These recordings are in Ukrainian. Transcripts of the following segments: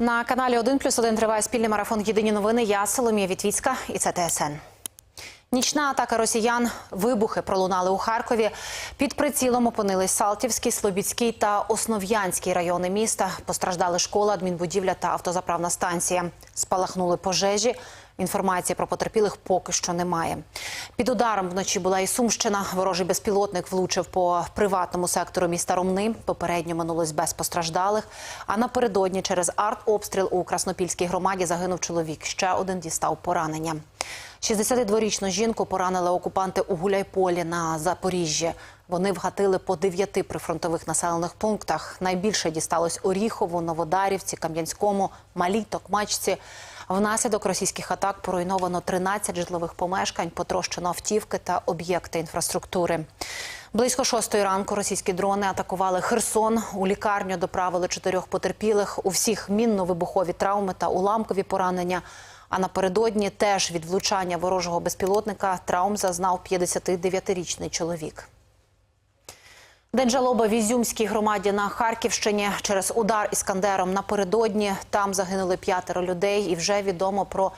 На каналі 1 плюс 1 триває спільний марафон Єдині новини. Я Соломія Вітвіцька і це ТСН. Нічна атака росіян, вибухи пролунали у Харкові. Під прицілом опинились Салтівський, Слобідський та Основ'янський райони міста. Постраждали школа, адмінбудівля та автозаправна станція. Спалахнули пожежі. Інформації про потерпілих поки що немає. Під ударом вночі була і Сумщина. Ворожий безпілотник влучив по приватному сектору міста Ромни. Попередньо минулось без постраждалих. А напередодні через артобстріл у Краснопільській громаді загинув чоловік. Ще один дістав поранення. 62-річну жінку поранили окупанти у Гуляйполі на Запоріжжі. Вони вгатили по дев'яти прифронтових населених пунктах. Найбільше дісталось Оріхову, Новодарівці, Кам'янському, Малій, Токмачці. Внаслідок російських атак поруйновано 13 житлових помешкань, потрощено автівки та об'єкти інфраструктури. Близько шостої ранку російські дрони атакували Херсон. У лікарню доправили чотирьох потерпілих. У всіх мінно-вибухові травми та уламкові поранення. А напередодні теж від влучання ворожого безпілотника травм зазнав 59-річний чоловік. День жалоби в Ізюмській громаді на Харківщині через удар іскандером напередодні. Там загинули п'ятеро людей, і вже відомо про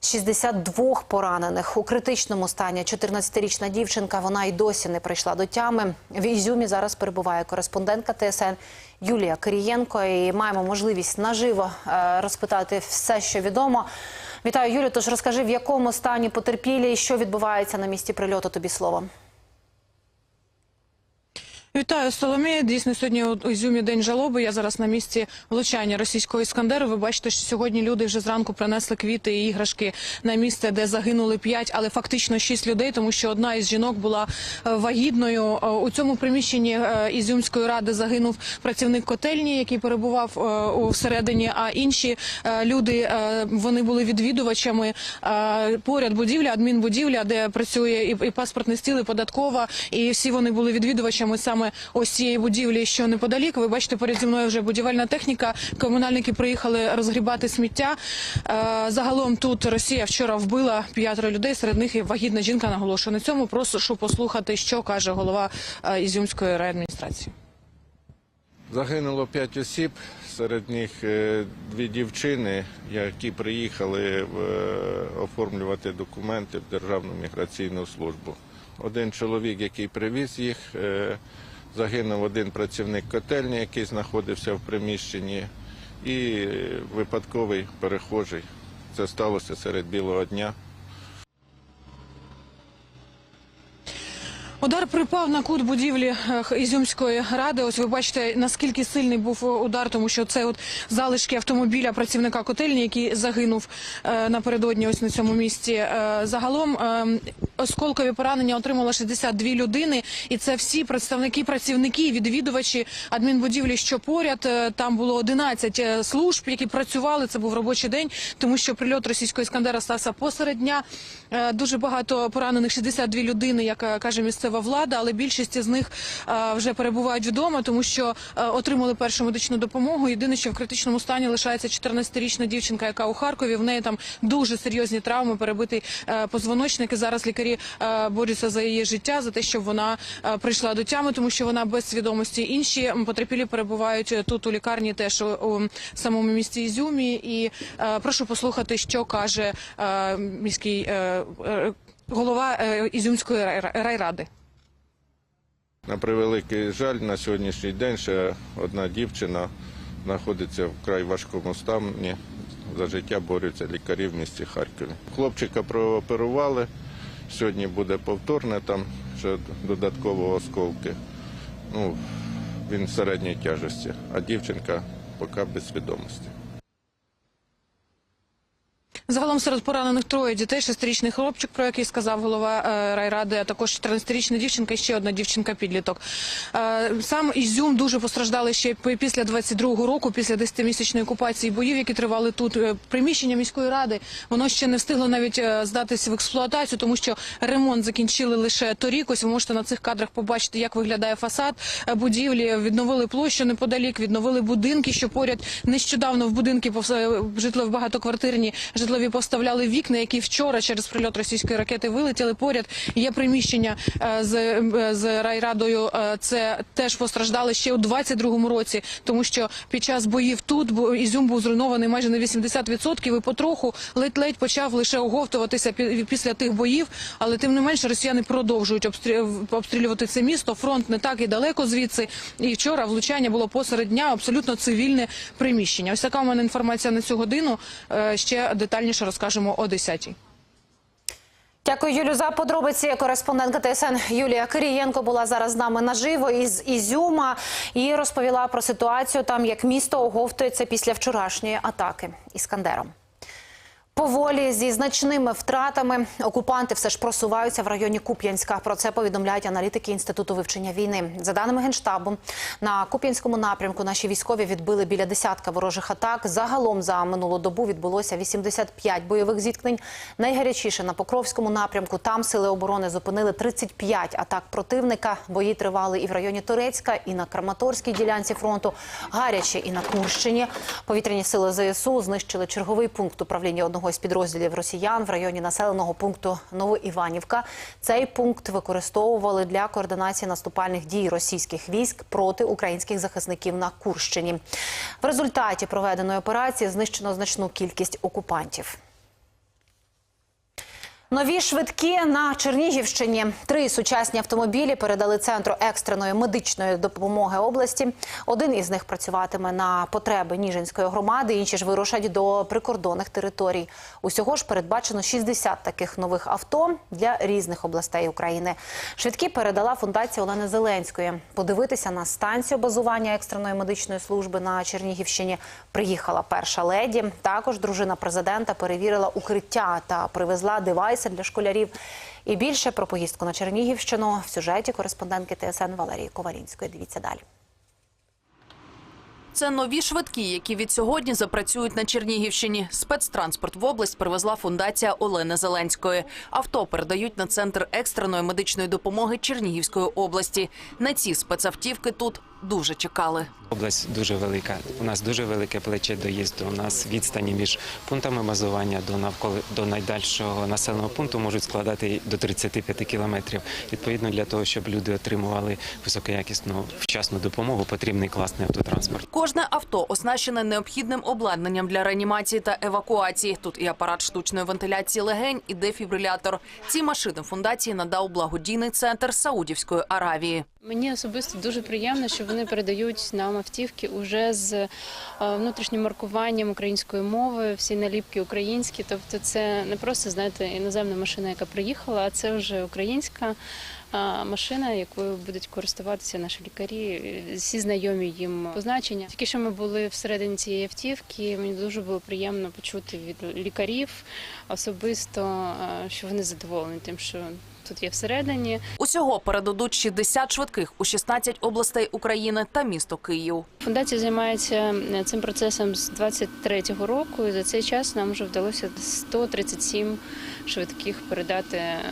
62 поранених у критичному стані. 14-річна дівчинка. Вона й досі не прийшла до тями. В Ізюмі зараз перебуває кореспондентка ТСН Юлія Кирієнко. І маємо можливість наживо е, розпитати все, що відомо. Вітаю, Юлю. Тож розкажи, в якому стані потерпілі і що відбувається на місці прильоту. Тобі слово. Вітаю, Соломія. Дійсно, сьогодні у Ізюмі день жалоби. Я зараз на місці влучання російського іскандеру. Ви бачите, що сьогодні люди вже зранку принесли квіти і іграшки на місце, де загинули п'ять, але фактично шість людей, тому що одна із жінок була е, вагітною. Е, У цьому приміщенні е, Ізюмської ради загинув працівник котельні, який перебував всередині. А інші люди вони були відвідувачами поряд будівля, адмінбудівля, де працює і паспортний стіл, і податкова, і всі вони були відвідувачами саме ось цієї будівлі, що неподалік. Ви бачите, поряд зі мною вже будівельна техніка. Комунальники приїхали розгрібати сміття. Е, Загалом тут Росія вчора вбила п'ятеро людей. Серед них і вагітна жінка наголошує на цьому. Прошу послухати, що каже голова е, Ізюмської райадміністрації. Загинуло п'ять осіб, серед них е, дві дівчини, які приїхали оформлювати документи в Державну міграційну службу. Один чоловік, який привіз їх, загинув один працівник котельні, який знаходився в приміщенні, і е, випадковий перехожий. Це сталося серед білого дня. Удар припав на кут будівлі е, Ізюмської ради. Ось ви бачите, наскільки сильний був удар, тому що це от залишки автомобіля працівника котельні, який загинув е, напередодні ось на цьому місці. Е, загалом е, осколкові поранення отримало 62 людини, і це всі представники, працівники, відвідувачі адмінбудівлі, що поряд. Е, Там було 11 е, служб, які працювали. Це був робочий день, тому що прильот російського іскандера стався посеред дня. Е, Дуже багато поранених, 62 людини, як каже місцева влада, але більшість з них вже перебувають вдома, тому що отримали першу медичну допомогу. Єдине, що в критичному стані лишається 14-річна дівчинка, яка у Харкові. В неї там дуже серйозні травми, перебитий позвоночник. І зараз лікарі е, борються за її життя, за те, щоб вона е, прийшла до тями, тому що вона без свідомості. Інші потерпілі перебувають е, тут у лікарні, теж у, самому місті Ізюмі. І прошу послухати, що каже міський голова Ізюмської рай- райради. На превеликий жаль, на сьогоднішній день ще одна дівчина знаходиться в край важкому стані. За життя борються лікарі в місті Харкові. Хлопчика прооперували. Сьогодні буде повторне, там ще додатково осколки. Ну, він середньої тяжості, а дівчинка поки без свідомості. Загалом серед поранених троє дітей, шестирічний хлопчик, про який сказав голова е, райради, а також 14-річна дівчинка і ще одна дівчинка-підліток. Е, сам Ізюм дуже постраждали ще після 22-го року, після 10-місячної окупації боїв, які тривали тут. Е, Приміщення міської ради воно ще не встигло навіть здатися в експлуатацію, тому що ремонт закінчили лише торік. Ось ви можете на цих кадрах побачити, як виглядає фасад будівлі. Відновили площу неподалік, відновили будинки, що поряд нещодавно в будинки повс- житлово багатоквартирні житлові нові поставляли вікна, які вчора через прильот російської ракети вилетіли поряд. Є приміщення е, з, е, з райрадою. е, Це теж постраждали ще у 22-му році, тому що під час боїв тут Ізюм був зруйнований майже на 80% і потроху ледь-ледь почав лише оговтуватися пі- після тих боїв. Але тим не менше росіяни продовжують обстрі- обстрілювати це місто. Фронт не так і далеко звідси. І вчора влучання було посеред дня абсолютно цивільне приміщення. Ось така у мене інформація на цю годину. Ще детальніше розкажемо о 10-й. Дякую, Юлю, за подробиці. Кореспондентка ТСН Юлія Кирієнко була зараз з нами наживо із Ізюма і розповіла про ситуацію там, як місто оговтується після вчорашньої атаки іскандером. Поволі зі значними втратами окупанти все ж просуваються в районі Куп'янська. Про це повідомляють аналітики інституту вивчення війни. За даними генштабу, на Куп'янському напрямку наші військові відбили біля десятка ворожих атак. Загалом за минулу добу відбулося 85 бойових зіткнень. Найгарячіше на Покровському напрямку. Там сили оборони зупинили 35 атак противника. Бої тривали і в районі Турецька, і на Краматорській ділянці фронту. Гаряче і на Курщині. Повітряні сили ЗСУ знищили черговий пункт управління одного із підрозділів росіян в районі населеного пункту Новоіванівка. Цей пункт використовували для координації наступальних дій російських військ проти українських захисників на Курщині. В результаті проведеної операції знищено значну кількість окупантів. Нові швидкі на Чернігівщині. Три сучасні автомобілі передали центру екстреної медичної допомоги області. Один із них працюватиме на потреби Ніжинської громади, інші ж вирушать до прикордонних територій. Усього ж передбачено 60 таких нових авто для різних областей України. Швидкі передала фундація Олени Зеленської. Подивитися на станцію базування екстреної медичної служби на Чернігівщині приїхала перша леді. Також дружина президента перевірила укриття та привезла девайси для школярів. І більше про поїздку на Чернігівщину в сюжеті кореспондентки ТСН Валерії Ковалінської. Дивіться далі. Це нові швидкі, які від сьогодні запрацюють на Чернігівщині. Спецтранспорт в область привезла фундація Олени Зеленської. Авто передають на центр екстреної медичної допомоги Чернігівської області. На ці спецавтівки тут дуже чекали. Область дуже велика. У нас дуже велике плече доїзду. У нас відстані між пунктами базування до навколо до найдальшого населеного пункту можуть складати до 35 кілометрів. Відповідно, для того, щоб люди отримували високоякісну вчасну допомогу, потрібний класний автотранспорт. Кожне авто оснащене необхідним обладнанням для реанімації та евакуації. Тут і апарат штучної вентиляції легень, і дефібрилятор. Ці машини фундації надав благодійний центр Саудівської Аравії. Мені особисто дуже приємно, що вони передають нам автівки уже з е, внутрішнім маркуванням української мови, всі наліпки українські. Тобто, це не просто знаєте іноземна машина, яка приїхала, а це вже українська машина, якою будуть користуватися наші лікарі, е, всі знайомі їм позначення. Тільки що ми були всередині цієї автівки. Мені дуже було приємно почути від лікарів особисто, е, що вони задоволені тим, що тут є всередині. Усього передадуть 60 швидких у 16 областей України та місто Київ. Фундація займається е, цим процесом з 23-го року. І за цей час нам вже вдалося 137 швидких передати е,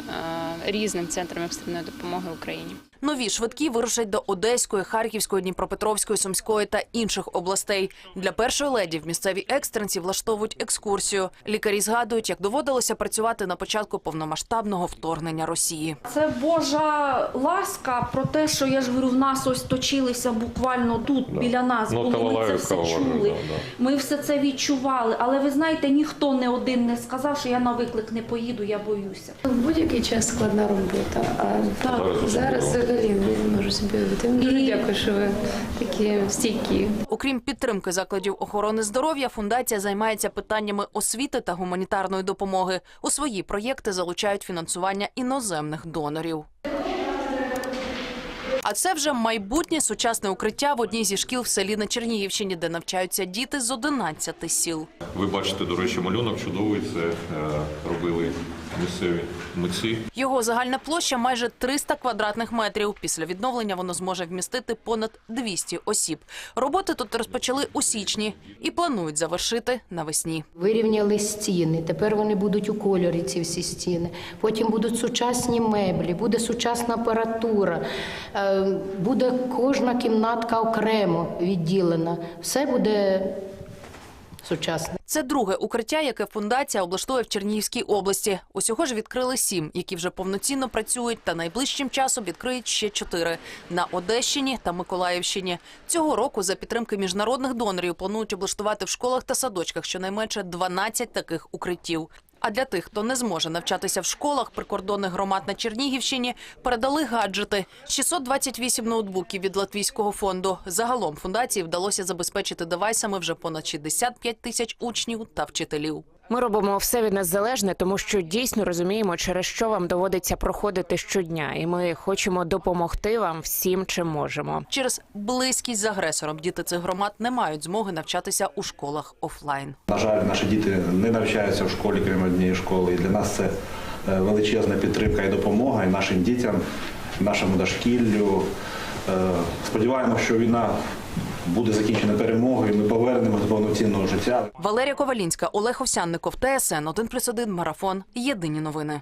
різним центрам екстреної допомоги Україні. Нові швидкі вирушать до Одеської, Харківської, Дніпропетровської, Сумської та інших областей. Для першої леді в місцевій екстренці влаштовують екскурсію. Лікарі згадують, як доводилося працювати на початку повномасштабного вторгнення Росії. Це Божа ласка про те, що я ж говорю, в нас ось точилися буквально тут біля нас. Ну, було. Ми це все чули. да, да. Ми все це відчували. Але ви знаєте, ніхто не один не сказав, що я на виклик не поїду, я боюся. В будь-який час складна робота. А Так, зараз взагалі не можу собі уявити. Дуже дякую, що ви такі стійкі. Окрім підтримки закладів охорони здоров'я, фундація займається питаннями освіти та гуманітарної допомоги. У свої проєкти залучають фінансування іноземних донорів. А це вже майбутнє сучасне укриття в одній зі шкіл в селі на Чернігівщині, де навчаються діти з 11 сіл. Ви бачите, до речі, малюнок чудовий. Це е, робили місцеві митці. Його загальна площа майже 300 квадратних метрів. Після відновлення воно зможе вмістити понад 200 осіб. Роботи тут розпочали у січні і планують завершити навесні. Вирівняли стіни. Тепер вони будуть у кольорі, ці всі стіни. Потім будуть сучасні меблі, буде сучасна апаратура, е, буде кожна кімнатка окремо відділена. Все буде сучасне. Це друге укриття, яке фундація облаштує в Чернігівській області. Усього ж відкрили сім, які вже повноцінно працюють, та найближчим часом відкриють ще чотири на Одещині та Миколаївщині. Цього року за підтримки міжнародних донорів планують облаштувати в школах та садочках щонайменше 12 таких укриттів. А для тих, хто не зможе навчатися в школах прикордонних громад на Чернігівщині, передали гаджети 628 ноутбуків від латвійського фонду. Загалом фундації вдалося забезпечити девайсами вже понад 65 тисяч учнів та вчителів. Ми робимо все від нас залежне, тому що дійсно розуміємо, через що вам доводиться проходити щодня, і ми хочемо допомогти вам всім, чим можемо. Через близькість з агресором діти цих громад не мають змоги навчатися у школах офлайн. На жаль, наші діти не навчаються в школі, крім однієї школи. І для нас це е, величезна підтримка і допомога і нашим дітям, нашому дошкіллю. Е, Сподіваємося, що війна буде закінчена перемогою. Ми повернемось до повноцінного життя. Валерія Ковалінська, Олег Овсянников, ТСН 1+,1, Марафон. Єдині новини.